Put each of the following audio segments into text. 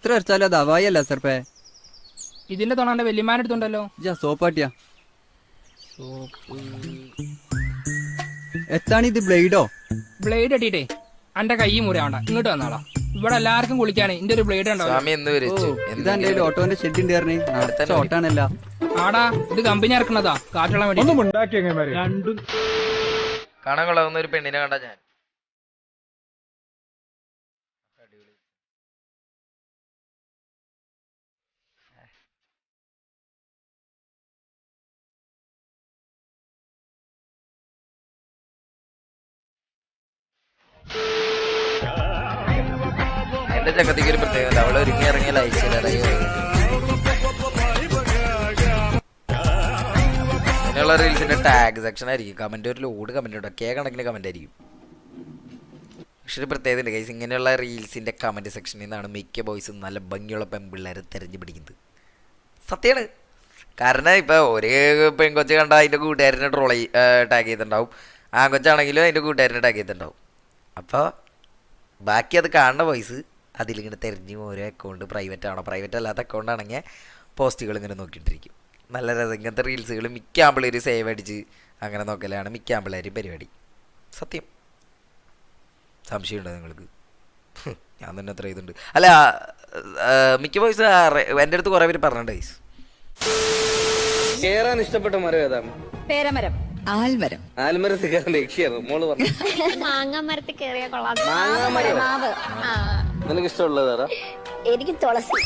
എത്ര അടിച്ചാലും അത് അവായല്ല സർപ്പേ ഇതിന്റെ തൊണാന്റെ വല്യമാരെടുത്തുണ്ടല്ലോ ഇജ്ജാ സോപ്പാട്ടിയാ എത്താണ് ഇത് ബ്ലേഡോ? ബ്ലേഡ് അടിയിട്ടേ എന്റെ കൈ മുറിയാവണ്ട ഇങ്ങോട്ട് വന്നാളാ. ഇവിടെ എല്ലാവർക്കും കുളിക്കാണ്. ഇന്റെ ഒരു ബ്ലേഡ് ഉണ്ടാവും സ്വാമി എന്ന് ഓ. വരച്ചു ഇതാ എന്റെ കയ്യിൽ ഓട്ടോന്റെ ഷെഡ് ഉണ്ട് പറഞ്ഞേ. നടത്ത ഓട്ടാണല്ല ആടാ ഇത് കമ്പനി ഇറക്കണതാ കാറ്റുള്ള വേണ്ടി കാണാൻ കൊള്ളാവുന്ന ഒരു പെണ്ണിനെ കണ്ട ഞാൻ. എന്റെ ചക്കത്തിക്ക് ഒരു പ്രത്യേകത അവൾ ഒരുങ്ങി ഇറങ്ങിയ ഇങ്ങനെയുള്ള റീൽസിന്റെ ടാഗ് സെക്ഷൻ ആയിരിക്കും. കമന്റ് ഒരു ലോഡ് കമന്റ് ഉണ്ടോ കെ കണക്കിന് കമന്റ് ആയിരിക്കും. പക്ഷെ ഒരു പ്രത്യേകത ഉണ്ട് കൈസ് ഇങ്ങനെയുള്ള റീൽസിന്റെ കമന്റ് സെക്ഷനിൽ നിന്നാണ് മിക്ക ബോയ്സും നല്ല ഭംഗിയുള്ള പെൺപിള്ളേരെ തെരഞ്ഞു പിടിക്കുന്നത് സത്യമാണ് കാരണം ഇപ്പൊ ഒരു പെൺകൊച്ച് കണ്ട അതിന്റെ കൂട്ടുകാരനെ ട്രോളി ടാഗ് ചെയ്തിട്ടുണ്ടാവും. ആ കൊച്ചാണെങ്കിലും അതിന്റെ കൂട്ടുകാരനെ ടാഗ് ചെയ്തിട്ടുണ്ടാവും. അപ്പോൾ ബാക്കി അത് കാണുന്ന വോയിസ് അതിലിങ്ങനെ തിരഞ്ഞു ഓരോ അക്കൗണ്ട് പ്രൈവറ്റ് ആണോ? പ്രൈവറ്റ് അല്ലാത്ത അക്കൗണ്ട് ആണെങ്കിൽ പോസ്റ്റുകൾ ഇങ്ങനെ നോക്കിയിട്ടിരിക്കും നല്ല രസം. ഇങ്ങനത്തെ റീൽസുകൾ മിക്ക ആമ്പിളേർ സേവ് അടിച്ച് അങ്ങനെ നോക്കലാണ് മിക്ക ആമ്പിളേർ പരിപാടി. സത്യം. സംശയമുണ്ടോ നിങ്ങൾക്ക്? ഞാൻ തന്നെ അത്ര ഇതുണ്ട്. അല്ല മിക്ക വോയിസ് എന്റെ അടുത്ത് കുറേ പേര് പറഞ്ഞിട്ടുണ്ട് ഗൈസ് കേറാൻ ഇഷ്ടപ്പെട്ട മരം ഏതാണ് പേരമരം. ആൽമരം. ആൽമരത്തിൽ കയറാൻ രക്ഷയാണ് മോൾ പറഞ്ഞു. മാങ്ങാമരത്തിൽ കയറിയ കൊള്ളാം. മാങ്ങാമരം? മാവ്. ആ. നിനക്ക് ഇഷ്ടമുള്ളത് എനിക്ക് തുളസി.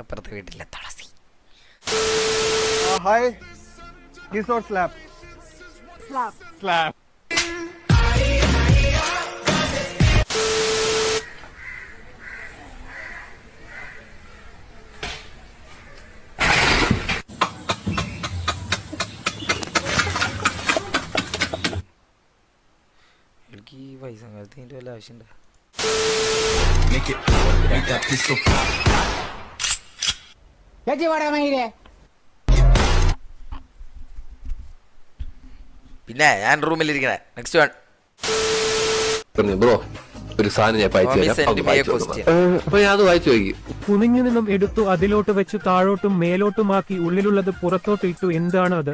അപ്പുറത്തെ വീട്ടിലെ Tulasi. Hi slab slab slap. ഇതിന്റെ വല്ല ആവശ്യമുണ്ടോ. പിന്നെ ഞാൻ റൂമിലിരിക്കണേ. നെക്സ്റ്റ് വൺ ബ്രോ ഒരു സാധനം ഞാൻ വായിച്ചു നോക്കി കുനിഞ്ഞു നിന്നും എടുത്തു അതിലോട്ട് വെച്ച് താഴോട്ടും മേലോട്ടുമാക്കി ഉള്ളിലുള്ളത് പുറത്തോട്ട് ഇട്ടു. എന്താണ് അത്?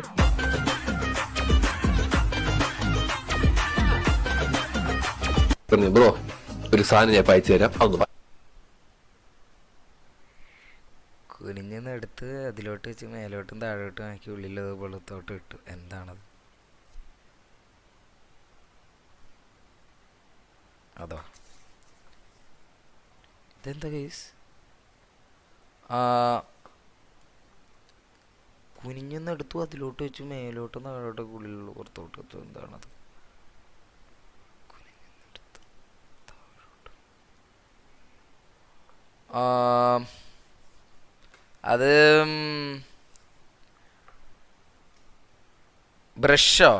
പറഞ്ഞു ബ്രോ ഒരു സാധനം ഞാൻ അയച്ചു തരാം. ഒന്ന് വാ- കുനിഞ്ഞെന്ന് എടുത്ത് അതിലോട്ട് വെച്ച് മേലോട്ടും താഴോട്ടും ആക്കി ഉള്ളിലത് വെള്ളത്തോട്ട് ഇട്ടു. എന്താണത്? അതോ? ഇതെന്താ കേസ് കുനിഞ്ഞെന്ന് എടുത്തു അതിലോട്ട് വെച്ച് മേലോട്ടും താഴോട്ടും ഉള്ളിലുള്ള പുറത്തോട്ട് ഇട്ടു. എന്താണത് കുനിഞ്ഞെന്നെടുത്തു താഴോട്ട്. ആ അത് ബ്രഷോ?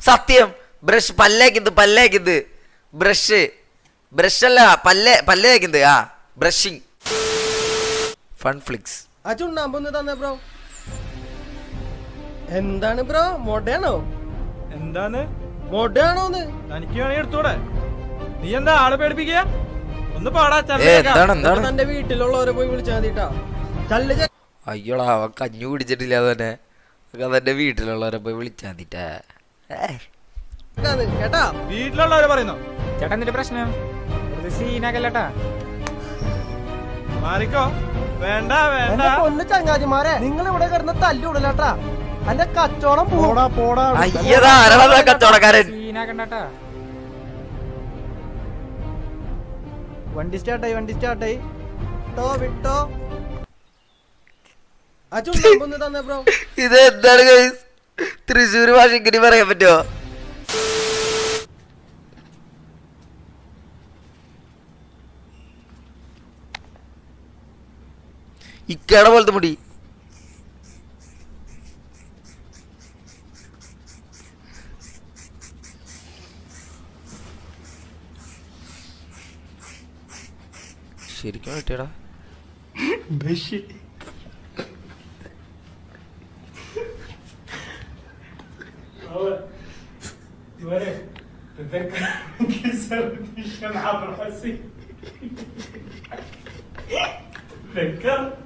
സത്യം. ബ്രഷ് പല്ലേക്കുന്നത് പല്ലേക്കുന്നത് ബ്രഷ്. ബ്രഷ് അല്ല പല്ലേ പല്ലേക്കുന്നത് ആ ബ്രഷിങ് ഫൺ ഫ്ലിക്സ് ബ്രോ. എന്താണ് ബ്രോ? മോഡേണോ? എന്താണ്? മൊടയാണോന്ന് തനിക്ക് വേണമെങ്കിൽ എടുത്തോടെ. നീ എന്താ ആളെ പേടിപ്പിക്കുക? ഒന്ന് പാടാ തന്റെ വീട്ടിലുള്ളവരെ പോയി വിളിച്ചാൽ മതിട്ടാ ചല്ല ചെ- അയ്യോടാ അവൻ കഞ്ഞു കുടിച്ചിട്ടില്ല തന്നെ. അതെന്റെ വീട്ടിലുള്ളവരെ പോയി വിളിച്ചാൽ മതിട്ടാ കേട്ടാന്ന്, കേട്ടാ? വീട്ടിലുള്ളവരെ പറയുന്നു? ചേട്ടാ പ്രശ്നം? സീനാക്കല്ലട്ടാ. മാറിക്കോ. വേണ്ട വേണ്ട. ഒന്ന് ചങ്ങാതിമാരെ നിങ്ങൾ ഇവിടെ കിടന്ന് തല്ലുവിടലട്ടാ എന്റെ കച്ചവടം പോടാ പോടാ അയ്യതാ ആരാടാ കച്ചവടക്കാരൻ? സീനാക്കണ്ടാട്ടാ വണ്ടി സ്റ്റാർട്ടായി വണ്ടി സ്റ്റാർട്ടായി വിട്ടോ വിട്ടോ. ഇത് എന്താണ് ഗൈസ് തൃശ്ശൂർ ഭാഷ ഇങ്ങനെ പറയാൻ പറ്റുമോ ഇക്കട പോലത്തെ മുടി. ശരിക്കും കിട്ടിയടാ ولد تذكر كسرت الشمعة براسي تذكرت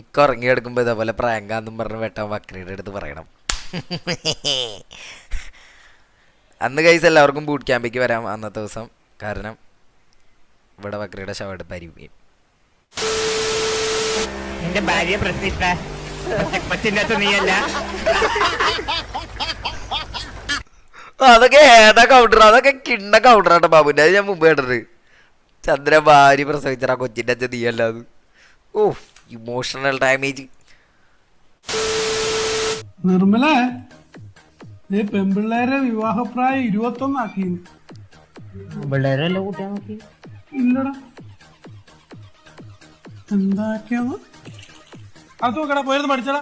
ഇക്ക ഉറങ്ങിയെടുക്കുമ്പോൾ ഇതേപോലെ പ്രാങ്കാന്നും പറഞ്ഞ് വെട്ടാൻ വക്രയുടെ അടുത്ത് പറയണം. അന്ന് കൈസ് എല്ലാവർക്കും ബൂട്ട് ക്യാമ്പിലേക്ക് വരാം അന്നത്തെ ദിവസം കാരണം ഇവിടെ വക്രയുടെ ശവെടുപ്പായിരിക്കും എന്റെ ഭാര്യ നീയല്ല. അതൊക്കെ ഏതാ കൗണ്ടർ അതൊക്കെ കിണ്ണ കൗണ്ടറാട്ടോ ബാബുന്റെ അത് ഞാൻ മുമ്പ് കേട്ടത് ചന്ദ്ര ഭാര്യ പ്രസവിച്ചാ കൊച്ചിന്റെ അച്ഛൻ നീയല്ല അത്. ഓ ഇമോഷണൽ ഡാമേജ് നിർമ്മല നീ പെമ്പിള്ളേരെ വിവാഹപ്രായം ഇരുപത്തൊന്നാക്കി പിള്ളേരല്ലേ കൂട്ടിയാ നോക്കി? ഇല്ലടാ. എന്താക്കിയാന്ന് അത് നോക്കടാ പോയത് പഠിച്ചടാ.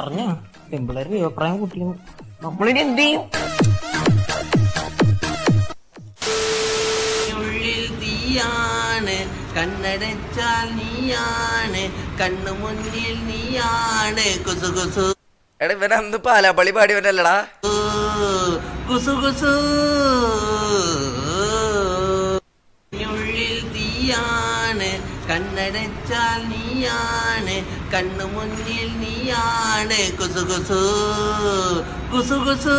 അറിഞ്ഞോ? പെമ്പിള്ളേര് അഭിപ്രായം കൂട്ടിയോ നമ്മളിനി എന്ത് ചെയ്യും? നീയാണ്. കണ്ണടച്ചാൽ നീയാണ് കണ്ണു മുന്നിൽ നീയാണ്. കുസു കുസു. എടാ ഇവൻ അന്ന് പാലാപ്പള്ളി പാടിയവനല്ലടാ. കുസു കുസു. ഉള്ളിൽ തീയാണ് കണ്ണടച്ചാൽ നീയാണ് കണ്ണു മുന്നിൽ നീയാണ്. കുസു കുസു. കുസു കുസു.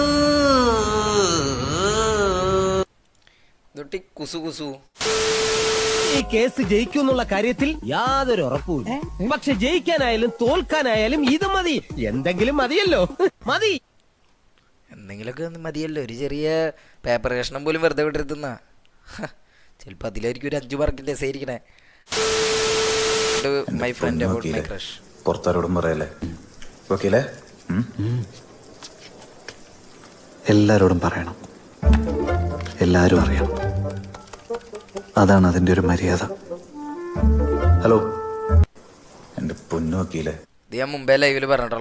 കുസു കുസു. ഈ കേസ് ജയിക്കും എന്നുള്ള കാര്യത്തിൽ യാതൊരു ഉറപ്പുമില്ല. പക്ഷെ ജയിക്കാനായാലും തോൽക്കാനായാലും ഇത് മതി. എന്തെങ്കിലും മതിയല്ലോ. മതി. എന്തെങ്കിലുമൊക്കെ മതിയല്ലോ. ഒരു ചെറിയ പേപ്പർ കഷ്ണം പോലും വെറുതെ വിട്ടിരുത്തുന്ന. ചിലപ്പോൾ അതിലായിരിക്കും ഒരു അഞ്ചു മാർക്കിന്റെ എസ് ആയിരിക്കണേ my friend about my crush പുറത്താരോടും പറയല്ലേ? ഓക്കേലേ എല്ലാരോടും പറയണം. എല്ലാരും അറിയണം. അതാണ് അതിന്റെ ഒരു മര്യാദ. ഹലോ എന്റെ പൊന്നു വക്കീലേ. ഇത് ഞാൻ മുമ്പേ ലൈവിൽ പറഞ്ഞിട്ടുള്ള